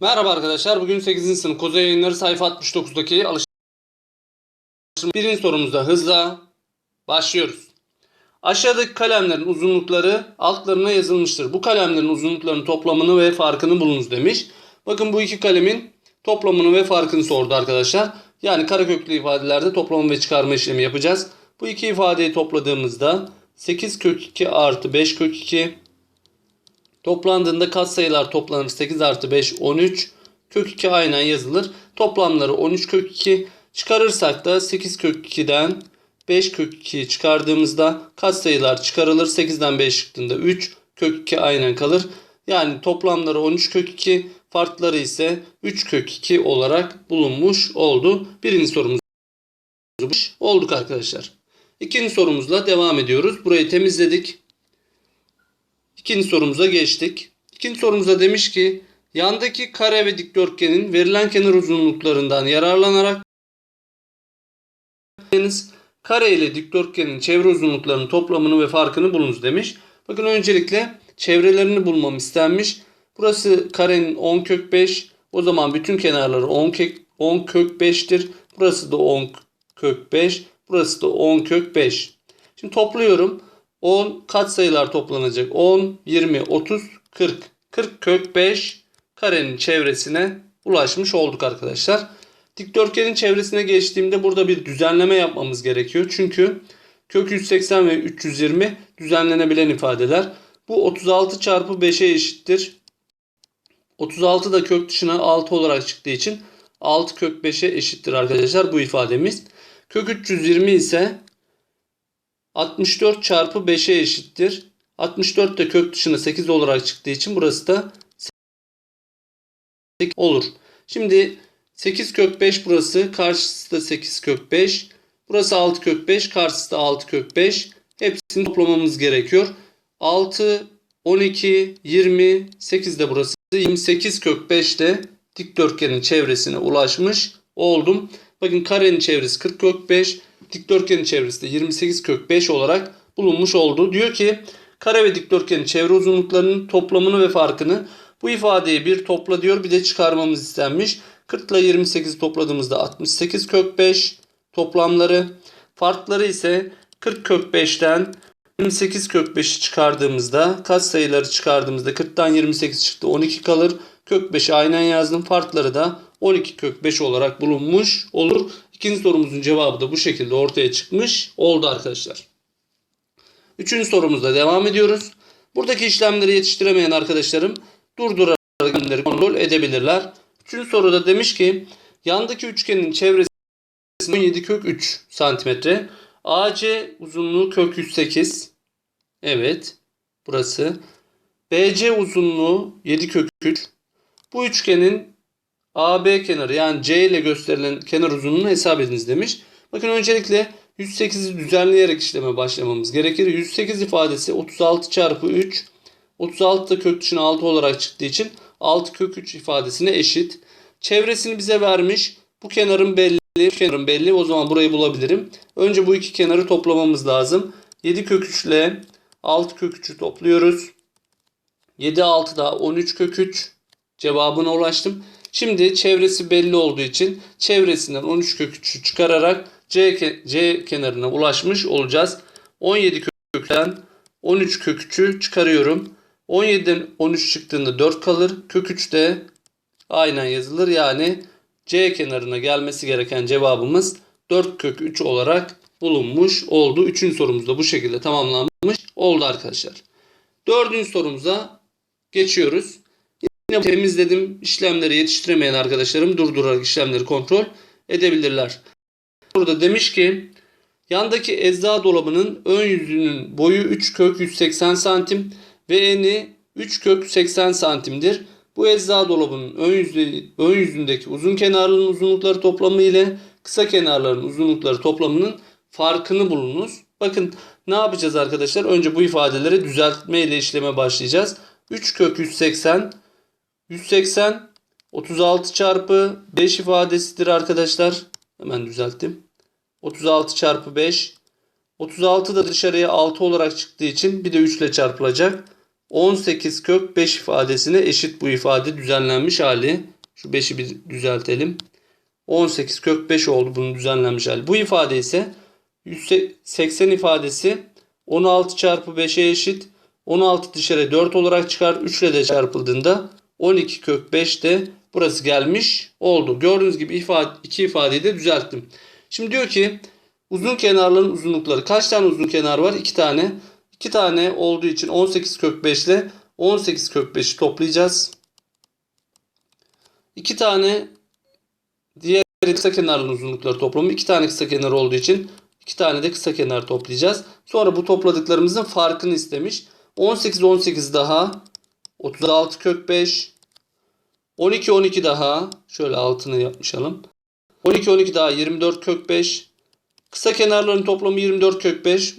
Merhaba arkadaşlar. Bugün 8. sınıf Koza Yayınları sayfa 69'daki alıştırma birinci sorumuzda hızla başlıyoruz. Aşağıdaki kalemlerin uzunlukları altlarına yazılmıştır. Bu kalemlerin uzunluklarının toplamını ve farkını bulunuz demiş. Bakın bu iki kalemin toplamını ve farkını sordu arkadaşlar. Yani kareköklü ifadelerde toplama ve çıkarma işlemi yapacağız. Bu iki ifadeyi topladığımızda 8 kök 2 artı 5 kök 2 Toplandığında katsayılar toplanır 8 artı 5 13. Kök 2 aynen yazılır. Toplamları 13 kök 2. Çıkarırsak da 8 kök 2'den 5 kök 2'yi çıkardığımızda katsayılar çıkarılır. 8'den 5 çıktığında 3. Kök 2 aynen kalır. Yani toplamları 13 kök 2. Farkları ise 3 kök 2 olarak bulunmuş oldu. Birinci sorumuz olduk arkadaşlar. İkinci sorumuzla devam ediyoruz. Burayı temizledik. İkinci sorumuza geçtik. İkinci sorumuzda demiş ki yandaki kare ve dikdörtgenin verilen kenar uzunluklarından yararlanarak kare ile dikdörtgenin çevre uzunluklarının toplamını ve farkını bulunuz demiş. Bakın öncelikle çevrelerini bulmam istenmiş. Burası karenin 10 kök 5. O zaman bütün kenarları 10 kök, 10 kök 5'tir. Burası da 10 kök 5. Burası da 10 kök 5. Şimdi topluyorum. 10 katsayılar toplanacak. 10, 20, 30, 40. 40 kök 5 karenin çevresine ulaşmış olduk arkadaşlar. Dikdörtgenin çevresine geçtiğimde burada bir düzenleme yapmamız gerekiyor. Çünkü kök 180 ve 320 düzenlenebilen ifadeler. Bu 36 çarpı 5'e eşittir. 36 da kök dışına 6 olarak çıktığı için 6 kök 5'e eşittir arkadaşlar bu ifademiz. Kök 320 ise 64 çarpı 5'e eşittir. 64 de kök dışına 8 olarak çıktığı için burası da 8 olur. Şimdi 8 kök 5 burası. Karşısı da 8 kök 5. Burası 6 kök 5. Karşısı da 6 kök 5. Hepsini toplamamız gerekiyor. 6, 12, 20, 8 de burası. 28 kök 5 de dikdörtgenin çevresine ulaşmış oldum. Bakın karenin çevresi 40 kök 5. Dikdörtgenin çevresi de 28 kök 5 olarak bulunmuş oldu. Diyor ki kare ve dikdörtgenin çevre uzunluklarının toplamını ve farkını bu ifadeyi bir topla diyor bir de çıkarmamız istenmiş. 40 ile 28 topladığımızda 68 kök 5 toplamları. Farkları ise 40 kök 5'ten 28 kök 5'i çıkardığımızda kaç sayıları çıkardığımızda 40'tan 28 çıktı 12 kalır. Kök 5'i aynen yazdım. Farkları da 12 kök 5 olarak bulunmuş olur. İkinci sorumuzun cevabı da bu şekilde ortaya çıkmış oldu arkadaşlar. Üçüncü sorumuzda devam ediyoruz. Buradaki işlemleri yetiştiremeyen arkadaşlarım durdurarak işlemleri kontrol edebilirler. Üçüncü soruda demiş ki yandaki üçgenin çevresi 17 kök 3 santimetre. AC uzunluğu kök 108. Evet. Burası. BC uzunluğu 7 kök 3. Bu üçgenin AB kenarı yani C ile gösterilen kenar uzunluğunu hesap ediniz demiş. Bakın öncelikle 108'i düzenleyerek işleme başlamamız gerekir. 108 ifadesi 36 çarpı 3. 36 da kök dışına 6 olarak çıktığı için 6 kök 3 ifadesine eşit. Çevresini bize vermiş. Bu kenarın belli. Bu kenarın belli. O zaman burayı bulabilirim. Önce bu iki kenarı toplamamız lazım. 7 kök 3 ile 6 kök 3'ü topluyoruz. 7 6 da 13 kök 3 cevabına ulaştım. Şimdi çevresi belli olduğu için çevresinden 13 kök 3'ü çıkararak C, C kenarına ulaşmış olacağız. 17 kökten 13 kök 3'ü çıkarıyorum. 17'den 13 çıktığında 4 kalır. Kök 3 de aynen yazılır. Yani C kenarına gelmesi gereken cevabımız 4 kök 3 olarak bulunmuş oldu. Üçüncü sorumuz da bu şekilde tamamlanmış oldu arkadaşlar. Dördüncü sorumuza geçiyoruz. Yine temizledim. İşlemleri yetiştiremeyen arkadaşlarım durdurarak işlemleri kontrol edebilirler. Burada demiş ki yandaki ecza dolabının ön yüzünün boyu 3 kök 180 santim ve eni 3 kök 80 santimdir. Bu ecza dolabının ön, yüzü, ön yüzündeki uzun kenarların uzunlukları toplamı ile kısa kenarların uzunlukları toplamının farkını bulunuz. Bakın ne yapacağız arkadaşlar? Önce bu ifadeleri düzeltme ile işleme başlayacağız. 3 kök 180 180 36 çarpı 5 ifadesidir arkadaşlar. Hemen düzelttim. 36 çarpı 5. 36 da dışarıya 6 olarak çıktığı için bir de 3 ile çarpılacak. 18 kök 5 ifadesine eşit bu ifade düzenlenmiş hali. Şu 5'i bir düzeltelim. 18 kök 5 oldu bunun düzenlenmiş hali. Bu ifade ise 180 ifadesi 16 çarpı 5'e eşit. 16 dışarı 4 olarak çıkar. 3 ile de çarpıldığında 12 kök 5 de burası gelmiş oldu. Gördüğünüz gibi ifade, iki ifadeyi de düzelttim. Şimdi diyor ki uzun kenarların uzunlukları. Kaç tane uzun kenar var? 2 tane. 2 tane olduğu için 18 kök 5 ile 18 kök 5'i toplayacağız. 2 tane diğer kısa kenarların uzunlukları toplamı. 2 tane kısa kenar olduğu için 2 tane de kısa kenar toplayacağız. Sonra bu topladıklarımızın farkını istemiş. 18 18 daha 36 kök 5 12 12 daha şöyle altını yapmışalım. 12 12 daha 24 kök 5 kısa kenarların toplamı 24 kök 5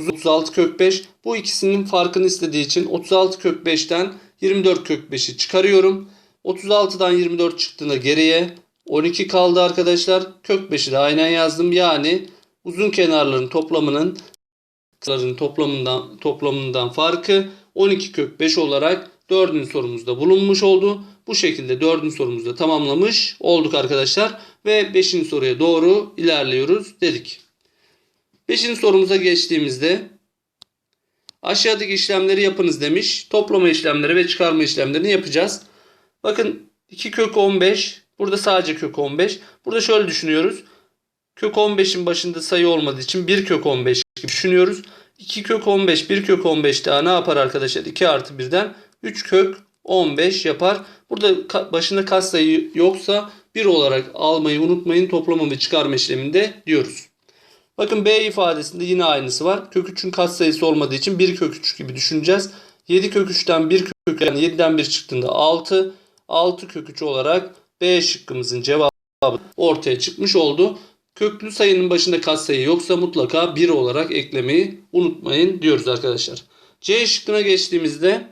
36 kök 5 bu ikisinin farkını istediği için 36 kök 5'ten 24 kök 5'i çıkarıyorum. 36'dan 24 çıktığında geriye 12 kaldı arkadaşlar. Kök 5'i de aynen yazdım. Yani uzun kenarların toplamının kenarların toplamından toplamından farkı 12 kök 5 olarak dördüncü sorumuzda bulunmuş oldu. Bu şekilde dördüncü sorumuzda tamamlamış olduk arkadaşlar. Ve beşinci soruya doğru ilerliyoruz dedik. Beşinci sorumuza geçtiğimizde aşağıdaki işlemleri yapınız demiş. Toplama işlemleri ve çıkarma işlemlerini yapacağız. Bakın 2 kök 15. Burada sadece kök 15. Burada şöyle düşünüyoruz. Kök 15'in başında sayı olmadığı için 1 kök 15 gibi düşünüyoruz. 2 kök 15, 1 kök 15 daha ne yapar arkadaşlar? 2 artı 1'den 3 kök 15 yapar. Burada başında kaç sayı yoksa 1 olarak almayı unutmayın. Toplama ve çıkarma işleminde diyoruz. Bakın B ifadesinde yine aynısı var. Kök 3'ün katsayısı olmadığı için 1 kök 3 gibi düşüneceğiz. 7 kök 3'ten 1 kök yani 7'den 1 çıktığında 6. 6 kök 3 olarak B şıkkımızın cevabı ortaya çıkmış oldu. Köklü sayının başında katsayı yoksa mutlaka 1 olarak eklemeyi unutmayın diyoruz arkadaşlar. C şıkkına geçtiğimizde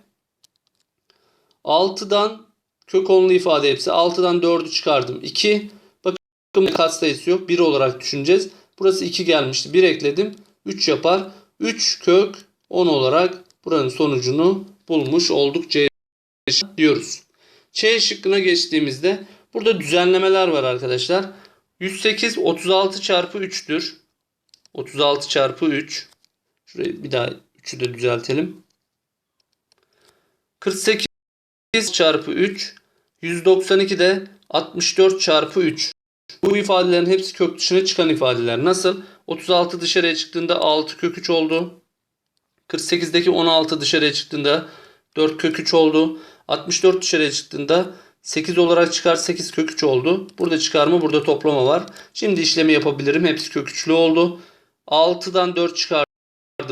6'dan kök onlu ifade hepsi. 6'dan 4'ü çıkardım. 2. Bakın katsayısı yok. 1 olarak düşüneceğiz. Burası 2 gelmişti. 1 ekledim. 3 yapar. 3 kök 10 olarak buranın sonucunu bulmuş olduk. C diyoruz. Ç şıkkına geçtiğimizde burada düzenlemeler var arkadaşlar. 108 36 çarpı 3'tür. 36 çarpı 3. Şurayı bir daha 3'ü de düzeltelim. 48 çarpı 3. 192 de 64 çarpı 3. Bu ifadelerin hepsi kök dışına çıkan ifadeler. Nasıl? 36 dışarıya çıktığında 6 kök 3 oldu. 48'deki 16 dışarıya çıktığında 4 kök 3 oldu. 64 dışarıya çıktığında 8 olarak çıkar 8 kök 3 oldu. Burada çıkarma burada toplama var. Şimdi işlemi yapabilirim. Hepsi kök 3'lü oldu. 6'dan 4 çıkardı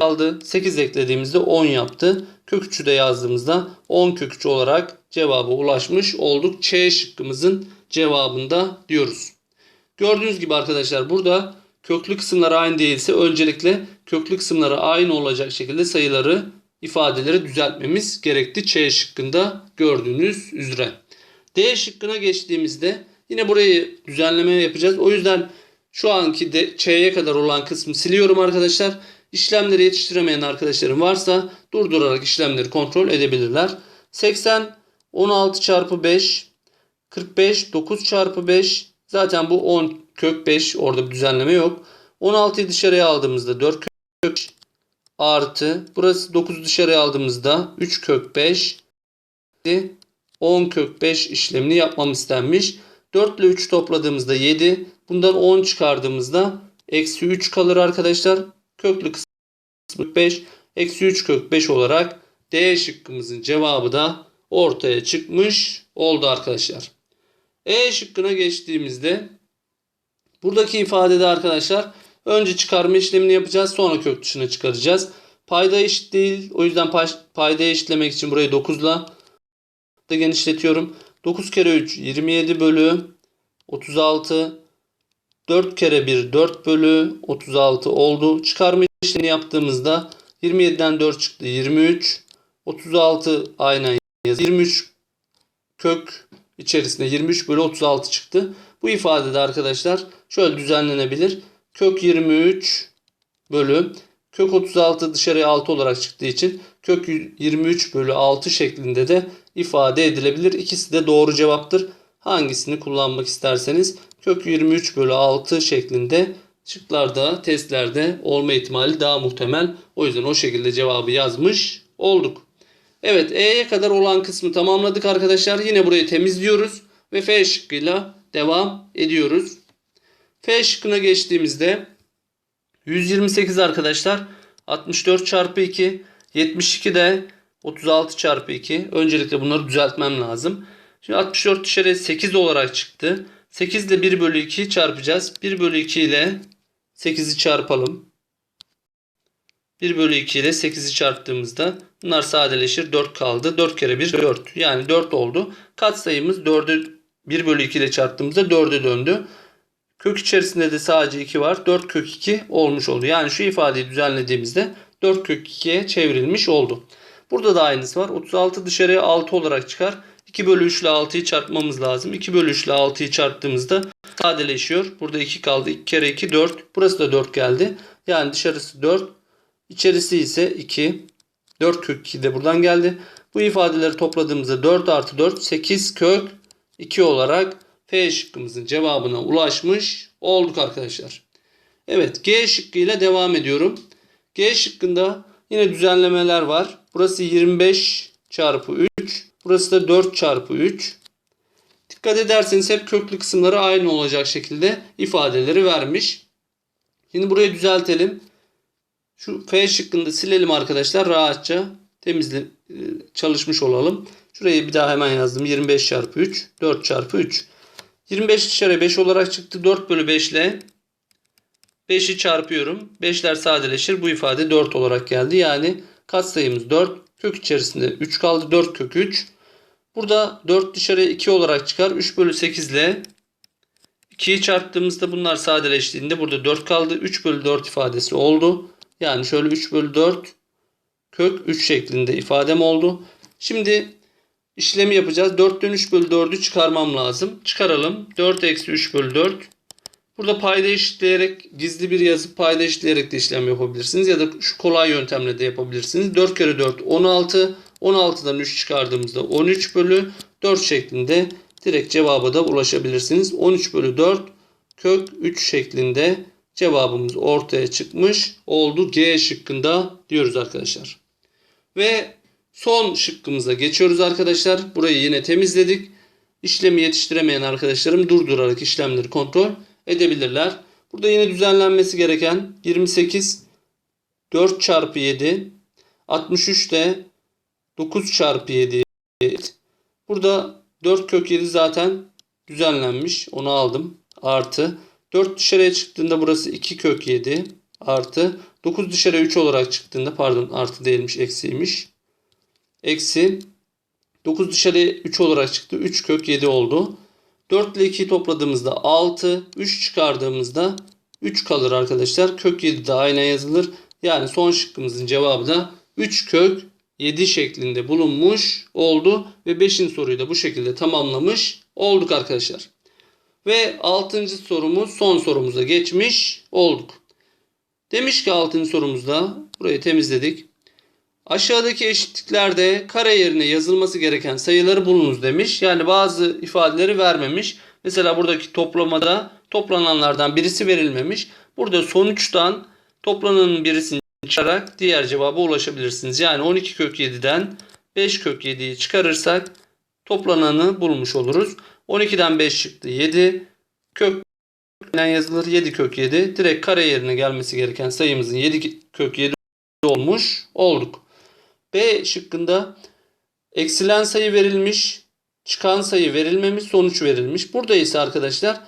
aldı. 8 eklediğimizde 10 yaptı. Kök 3'ü de yazdığımızda 10 kök 3 olarak cevaba ulaşmış olduk. Ç şıkkımızın cevabında diyoruz. Gördüğünüz gibi arkadaşlar burada köklü kısımlar aynı değilse öncelikle köklü kısımlara aynı olacak şekilde sayıları ifadeleri düzeltmemiz gerekti. Ç şıkkında gördüğünüz üzere. D şıkkına geçtiğimizde yine burayı düzenleme yapacağız. O yüzden şu anki de Ç'ye kadar olan kısmı siliyorum arkadaşlar. İşlemleri yetiştiremeyen arkadaşlarım varsa durdurarak işlemleri kontrol edebilirler. 80 16 çarpı 5 45 9 çarpı 5 zaten bu 10 kök 5 orada bir düzenleme yok. 16'yı dışarıya aldığımızda 4 kök 5 artı burası 9 dışarıya aldığımızda 3 kök 5 10 kök 5 işlemini yapmam istenmiş. 4 ile 3 topladığımızda 7. Bundan 10 çıkardığımızda eksi 3 kalır arkadaşlar. Köklü kısmı 5. Eksi 3 kök 5 olarak D şıkkımızın cevabı da ortaya çıkmış oldu arkadaşlar. E şıkkına geçtiğimizde buradaki ifadede arkadaşlar önce çıkarma işlemini yapacağız. Sonra kök dışına çıkaracağız. Payda eşit değil. O yüzden payda eşitlemek için burayı 9 ile da genişletiyorum. 9 kere 3 27 bölü 36 4 kere 1 4 bölü 36 oldu. Çıkarma işlemini yaptığımızda 27'den 4 çıktı 23. 36 aynen yaz. 23 kök içerisinde 23 bölü 36 çıktı. Bu ifadede arkadaşlar şöyle düzenlenebilir. Kök 23 bölü kök 36 dışarıya 6 olarak çıktığı için kök 23 bölü 6 şeklinde de ifade edilebilir. İkisi de doğru cevaptır. Hangisini kullanmak isterseniz kök 23 bölü 6 şeklinde şıklarda testlerde olma ihtimali daha muhtemel. O yüzden o şekilde cevabı yazmış olduk. Evet E'ye kadar olan kısmı tamamladık arkadaşlar. Yine burayı temizliyoruz ve F şıkkıyla devam ediyoruz. F şıkkına geçtiğimizde 128 arkadaşlar 64 çarpı 2 72 de 36 çarpı 2. Öncelikle bunları düzeltmem lazım. Şimdi 64 dışarıya 8 olarak çıktı. 8 ile 1 bölü 2 çarpacağız. 1 bölü 2 ile 8'i çarpalım. 1 bölü 2 ile 8'i çarptığımızda bunlar sadeleşir. 4 kaldı. 4 kere 1 4. Yani 4 oldu. Katsayımız 4'ü 1 bölü 2 ile çarptığımızda 4'e döndü. Kök içerisinde de sadece 2 var. 4 kök 2 olmuş oldu. Yani şu ifadeyi düzenlediğimizde 4 kök 2'ye çevrilmiş oldu. Burada da aynısı var. 36 dışarıya 6 olarak çıkar. 2 bölü 3 ile 6'yı çarpmamız lazım. 2 bölü 3 ile 6'yı çarptığımızda sadeleşiyor. Burada 2 kaldı. 2 kere 2 4. Burası da 4 geldi. Yani dışarısı 4. İçerisi ise 2. 4 kök 2 de buradan geldi. Bu ifadeleri topladığımızda 4 artı 4 8 kök 2 olarak F şıkkımızın cevabına ulaşmış olduk arkadaşlar. Evet G şıkkıyla devam ediyorum. G şıkkında yine düzenlemeler var. Burası 25 çarpı 3. Burası da 4 çarpı 3. Dikkat ederseniz hep köklü kısımları aynı olacak şekilde ifadeleri vermiş. Şimdi burayı düzeltelim. Şu F şıkkını silelim arkadaşlar. Rahatça temizle çalışmış olalım. Şurayı bir daha hemen yazdım. 25 çarpı 3. 4 çarpı 3. 25 dışarı 5 olarak çıktı. 4 bölü 5 ile 5'i çarpıyorum. 5'ler sadeleşir. Bu ifade 4 olarak geldi. Yani katsayımız 4. Kök içerisinde 3 kaldı. 4 kök 3. Burada 4 dışarıya 2 olarak çıkar. 3 bölü 8 ile 2'yi çarptığımızda bunlar sadeleştiğinde burada 4 kaldı. 3 bölü 4 ifadesi oldu. Yani şöyle 3 bölü 4 kök 3 şeklinde ifadem oldu. Şimdi işlemi yapacağız. 4'ten 3 bölü 4'ü çıkarmam lazım. Çıkaralım. 4 eksi 3 bölü 4. Burada payda eşitleyerek gizli bir yazıp payda eşitleyerek de işlem yapabilirsiniz. Ya da şu kolay yöntemle de yapabilirsiniz. 4 kere 4 16. 16'dan 3 çıkardığımızda 13 bölü 4 şeklinde direkt cevaba da ulaşabilirsiniz. 13 bölü 4 kök 3 şeklinde cevabımız ortaya çıkmış oldu. G şıkkında diyoruz arkadaşlar. Ve son şıkkımıza geçiyoruz arkadaşlar. Burayı yine temizledik. İşlemi yetiştiremeyen arkadaşlarım durdurarak işlemleri kontrol edebilirler. Burada yine düzenlenmesi gereken 28 4 çarpı 7 63 de 9 çarpı 7 Burada 4 kök 7 zaten düzenlenmiş. Onu aldım. Artı 4 dışarıya çıktığında burası 2 kök 7 artı 9 dışarıya 3 olarak çıktığında pardon artı değilmiş eksiymiş. Eksi 9 dışarıya 3 olarak çıktı. 3 kök 7 oldu. 4 ile 2'yi topladığımızda 6. 3 çıkardığımızda 3 kalır arkadaşlar. Kök 7 de aynen yazılır. Yani son şıkkımızın cevabı da 3 kök 7 şeklinde bulunmuş oldu. Ve 5. soruyu da bu şekilde tamamlamış olduk arkadaşlar. Ve 6. sorumuz son sorumuza geçmiş olduk. Demiş ki 6. sorumuzda burayı temizledik. Aşağıdaki eşitliklerde kare yerine yazılması gereken sayıları bulunuz demiş. Yani bazı ifadeleri vermemiş. Mesela buradaki toplamada toplananlardan birisi verilmemiş. Burada sonuçtan toplananın birisini çıkararak diğer cevaba ulaşabilirsiniz. Yani 12 kök 7'den 5 kök 7'yi çıkarırsak toplananı bulmuş oluruz. 12'den 5 çıktı 7. Kök yazılır 7 kök 7. Direkt kare yerine gelmesi gereken sayımızın 7 kök 7 olmuş olduk. B şıkkında eksilen sayı verilmiş, çıkan sayı verilmemiş, sonuç verilmiş. Burada ise arkadaşlar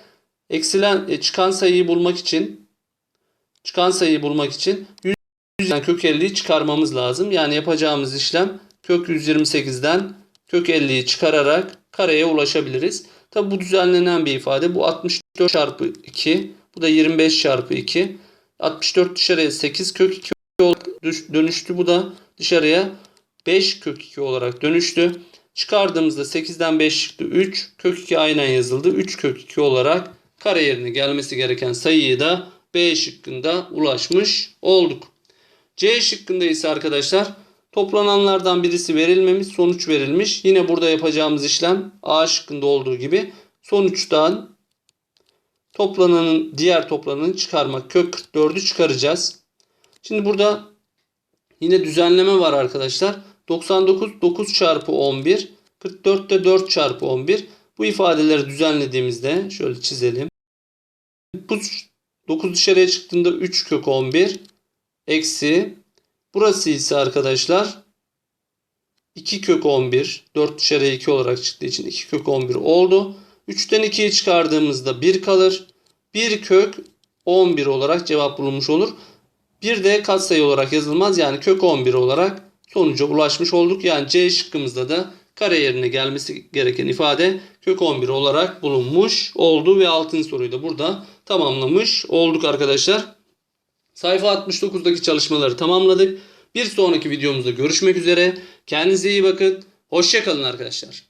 eksilen e, çıkan sayıyı bulmak için çıkan sayıyı bulmak için 100'den kök 50'yi çıkarmamız lazım. Yani yapacağımız işlem kök 128'den kök 50'yi çıkararak kareye ulaşabiliriz. Tabi bu düzenlenen bir ifade. Bu 64 çarpı 2. Bu da 25 çarpı 2. 64 dışarıya 8 kök 2 dönüştü. Bu da dışarıya 5 kök 2 olarak dönüştü. Çıkardığımızda 8'den 5 çıktı 3. Kök 2 aynen yazıldı. 3 kök 2 olarak kare yerine gelmesi gereken sayıyı da B şıkkında ulaşmış olduk. C şıkkında ise arkadaşlar Toplananlardan birisi verilmemiş, sonuç verilmiş. Yine burada yapacağımız işlem A şıkkında olduğu gibi sonuçtan toplananın diğer toplananı çıkarmak. Kök 44'ü çıkaracağız. Şimdi burada yine düzenleme var arkadaşlar. 99 9 çarpı 11 44 de 4 çarpı 11. Bu ifadeleri düzenlediğimizde şöyle çizelim. 9, 9 dışarıya çıktığında 3 kök 11 eksi burası ise arkadaşlar 2 kök 11 4 dışarıya 2 olarak çıktığı için 2 kök 11 oldu. 3'ten 2'yi çıkardığımızda 1 kalır. 1 kök 11 olarak cevap bulunmuş olur. Bir de katsayı olarak yazılmaz. Yani kök 11 olarak sonuca ulaşmış olduk. Yani C şıkkımızda da kare yerine gelmesi gereken ifade kök 11 olarak bulunmuş oldu ve altın soruyu da burada tamamlamış olduk arkadaşlar. Sayfa 69'daki çalışmaları tamamladık. Bir sonraki videomuzda görüşmek üzere. Kendinize iyi bakın. Hoşçakalın arkadaşlar.